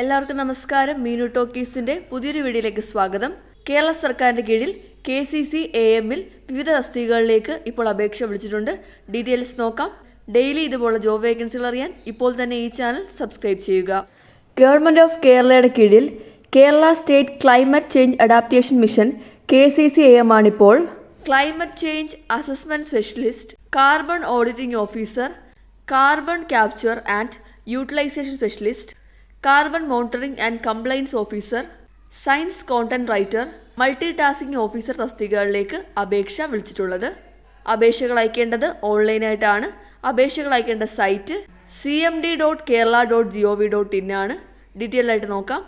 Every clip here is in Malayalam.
എല്ലാവർക്കും നമസ്കാരം. മീനു ടോക്കീസിന്റെ പുതിയൊരു വീഡിയോയിലേക്ക് സ്വാഗതം. കേരള സർക്കാരിന്റെ കീഴിൽ കെ സി സി എ എമ്മിൽ വിവിധ തസ്തികകളിലേക്ക് ഇപ്പോൾ അപേക്ഷ വിളിച്ചിട്ടുണ്ട്. ഡീറ്റെയിൽസ് നോക്കാം. ഡെയിലി ഇതുപോലുള്ള ജോബ് വേക്കൻസികൾ അറിയാൻ ഇപ്പോൾ തന്നെ ഈ ചാനൽ സബ്സ്ക്രൈബ് ചെയ്യുക. ഗവൺമെന്റ് ഓഫ് കേരളയുടെ കീഴിൽ Kerala state climate change adaptation mission K C C A M ആണിപ്പോൾ climate change assessment specialist carbon auditing officer carbon capture and utilisation specialist carbon monitoring and compliance officer science content writer multi tasking officer തസ്തികകളിലേക്ക് അപേക്ഷ വിളിച്ചിട്ടുള്ളത്. അപേക്ഷകൾ അയക്കേണ്ടത് ഓൺലൈനായിട്ടാണ്. അപേക്ഷകൾ അയക്കേണ്ട site C M D dot Kerala dot G O V dot in ആണ്. ഡീറ്റെയിൽ ആയിട്ട് നോക്കാം.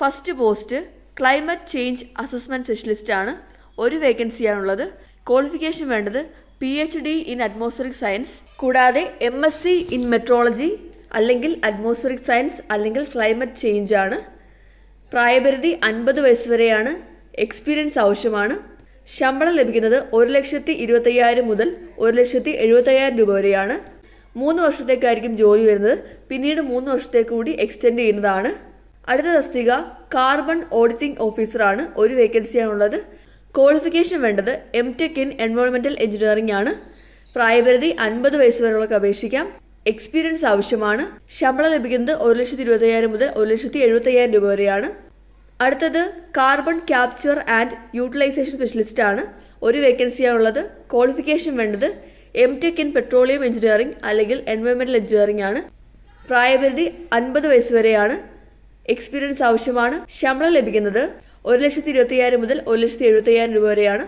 First post climate change assessment specialist ആണ്. ഒരു വേക്കൻസിയാണുള്ളത്. ക്വാളിഫിക്കേഷൻ വേണ്ടത് P H D in atmospheric science കൂടാതെ M S C in meteorology അല്ലെങ്കിൽ അറ്റ്മോസ്ഫറിക് സയൻസ് അല്ലെങ്കിൽ ക്ലൈമറ്റ് ചേഞ്ച് ആണ്. പ്രായപരിധി അൻപത് വയസ്സ് വരെയാണ്. എക്സ്പീരിയൻസ് ആവശ്യമാണ്. ശമ്പളം ലഭിക്കുന്നത് ഒരു ലക്ഷത്തി ഇരുപത്തയ്യായിരം മുതൽ ഒരു ലക്ഷത്തി എഴുപത്തയ്യായിരം രൂപ വരെയാണ്. മൂന്ന് വർഷത്തേക്കായിരിക്കും ജോലി വരുന്നത്. പിന്നീട് മൂന്ന് വർഷത്തേക്ക് കൂടി എക്സ്റ്റെൻഡ് ചെയ്യുന്നതാണ്. അടുത്ത തസ്തിക കാർബൺ ഓഡിറ്റിംഗ് ഓഫീസറാണ് ഒരു വേക്കൻസിയാണുള്ളത് ക്വാളിഫിക്കേഷൻ വേണ്ടത് എം ടെക് ഇൻ എൻവയോൺമെന്റൽ എഞ്ചിനീയറിംഗ് ആണ്. പ്രായപരിധി അൻപത് വയസ്സ് വരെയുള്ളവർക്ക് അപേക്ഷിക്കാം. എക്സ്പീരിയൻസ് ആവശ്യമാണ്. ശമ്പളം ലഭിക്കുന്നത് ഒരു ലക്ഷത്തി ഇരുപത്തയ്യായിരം മുതൽ ഒരു ലക്ഷത്തി എഴുപത്തയ്യായിരം രൂപ വരെയാണ്. അടുത്തത് carbon capture and utilisation specialist ആണ്. ഒരു വേക്കൻസിയാണുള്ളത് ക്വാളിഫിക്കേഷൻ വേണ്ടത് M tech in petroleum engineering അല്ലെങ്കിൽ എൻവയോൺമെന്റൽ എഞ്ചിനീയറിംഗ് ആണ്. പ്രായപരിധി അൻപത് വയസ്സ് വരെയാണ്. എക്സ്പീരിയൻസ് ആവശ്യമാണ്. ശമ്പളം ലഭിക്കുന്നത് ഒരു ലക്ഷത്തി ഇരുപത്തയ്യായിരം മുതൽ ഒരു ലക്ഷത്തി എഴുപത്തയ്യായിരം രൂപ വരെയാണ്.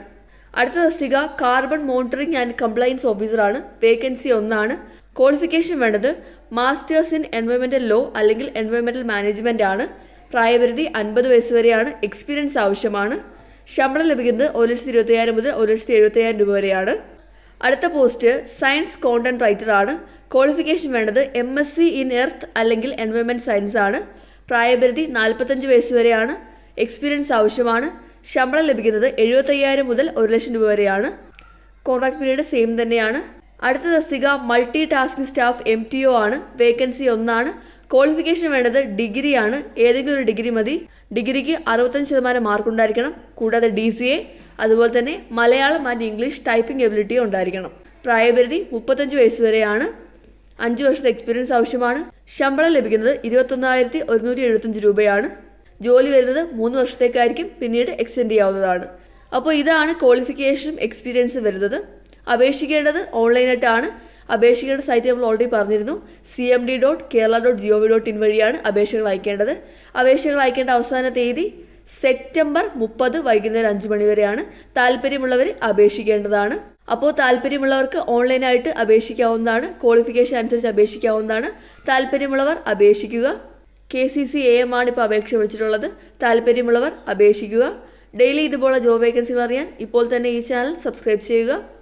അടുത്ത തസ്തിക കാർബൺ മോണിറ്ററിംഗ് ആൻഡ് കംപ്ലയൻസ് ഓഫീസറാണ് വേക്കൻസി ഒന്നാണ്. ക്വാളിഫിക്കേഷൻ വേണ്ടത് മാസ്റ്റേഴ്സ് ഇൻ എൻവയോൺമെന്റൽ ലോ അല്ലെങ്കിൽ എൻവയോൺമെന്റൽ മാനേജ്മെന്റ് ആണ്. പ്രായപരിധി അൻപത് വയസ്സ് വരെയാണ്. എക്സ്പീരിയൻസ് ആവശ്യമാണ്. ശമ്പളം ലഭിക്കുന്നത് ഒരു ലക്ഷത്തി ഇരുപത്തയ്യായിരം മുതൽ ഒരു ലക്ഷത്തി എഴുപത്തയ്യായിരം രൂപ വരെയാണ്. അടുത്ത പോസ്റ്റ് സയൻസ് കോണ്ടന്റ് റൈറ്റർ ആണ്. ക്വാളിഫിക്കേഷൻ വേണ്ടത് M S C in earth അല്ലെങ്കിൽ എൻവയോൺമെന്റ് സയൻസ് ആണ്. പ്രായപരിധി നാൽപ്പത്തഞ്ച് വയസ്സ് വരെയാണ്. എക്സ്പീരിയൻസ് ആവശ്യമാണ്. ശമ്പളം ലഭിക്കുന്നത് എഴുപത്തയ്യായിരം മുതൽ ഒരു ലക്ഷം രൂപ വരെയാണ്. കോൺട്രാക്ട് പീരീഡ് സെയിം തന്നെയാണ്. അടുത്ത തസ്തിക multi tasking staff M T O ആണ്. വേക്കൻസി ഒന്നാണ്. ക്വാളിഫിക്കേഷൻ വേണ്ടത് ഡിഗ്രിയാണ്. ഏതെങ്കിലും ഒരു ഡിഗ്രി മതി. ഡിഗ്രിക്ക് അറുപത്തഞ്ച് ശതമാനം മാർക്ക് ഉണ്ടായിരിക്കണം. കൂടാതെ ഡി സി എ അതുപോലെ തന്നെ Malayalam and English typing ability ഉണ്ടായിരിക്കണം. പ്രായപരിധി മുപ്പത്തഞ്ച് വയസ്സ് വരെയാണ്. അഞ്ച് വർഷത്തെ എക്സ്പീരിയൻസ് ആവശ്യമാണ്. ശമ്പളം ലഭിക്കുന്നത് ഇരുപത്തൊന്നായിരത്തി ഒരുന്നൂറ്റി എഴുപത്തഞ്ച് രൂപയാണ്. ജോലി വരുന്നത് മൂന്ന് വർഷത്തേക്കായിരിക്കും. പിന്നീട് എക്സ്റ്റെൻഡ് ചെയ്യാവുന്നതാണ്. അപ്പോൾ ഇതാണ് ക്വാളിഫിക്കേഷനും എക്സ്പീരിയൻസും വരുന്നത്. അപേക്ഷിക്കേണ്ടത് ഓൺലൈനായിട്ടാണ്. അപേക്ഷിക്കേണ്ട സൈറ്റ് നമ്മൾ ഓൾറെഡി പറഞ്ഞിരുന്നു. C M D dot Kerala dot G O V dot in വഴിയാണ് അപേക്ഷകൾ അയക്കേണ്ടത്. അപേക്ഷകൾ അയക്കേണ്ട അവസാന തീയതി സെപ്റ്റംബർ മുപ്പത് വൈകുന്നേരം അഞ്ച് മണിവരെയാണ് താല്പര്യമുള്ളവർ അപേക്ഷിക്കേണ്ടതാണ്. അപ്പോൾ താല്പര്യമുള്ളവർക്ക് ഓൺലൈനായിട്ട് അപേക്ഷിക്കാവുന്നതാണ്. ക്വാളിഫിക്കേഷൻ അനുസരിച്ച് അപേക്ഷിക്കാവുന്നതാണ്. താല്പര്യമുള്ളവർ അപേക്ഷിക്കുക. K C C A M ആണ് ഇപ്പോൾ അപേക്ഷ വിളിച്ചിട്ടുള്ളത്. താല്പര്യമുള്ളവർ അപേക്ഷിക്കുക. ഡെയിലി ഇതുപോലുള്ള ജോബ് വേക്കൻസികൾ അറിയാൻ ഇപ്പോൾ തന്നെ ഈ ചാനൽ സബ്സ്ക്രൈബ് ചെയ്യുക.